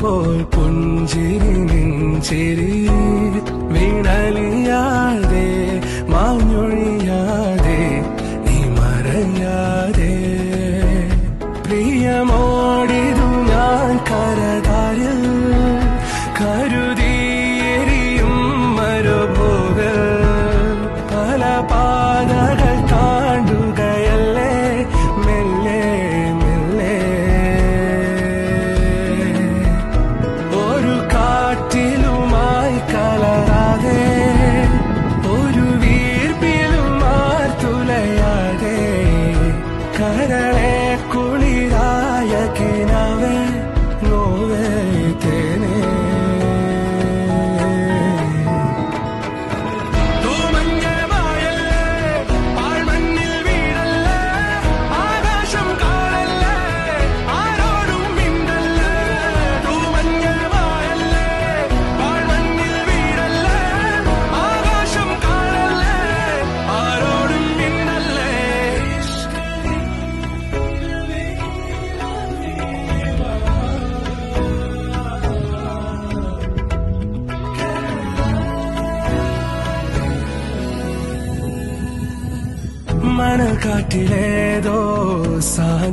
പോൽ പുഞ്ചിരി നെഞ്ചിരി വീണലിയാതെ മാഞ്ഞൊഴിയാതെ നീ മറയാതെ. പ്രിയമോടിതു ഞാൻ കരതാരിൽ കരുതിയെരിയും മരുഭോകൾ പല പാതകൾ കുളിരായ കിനാവേ మన కాటిలేదో సాగ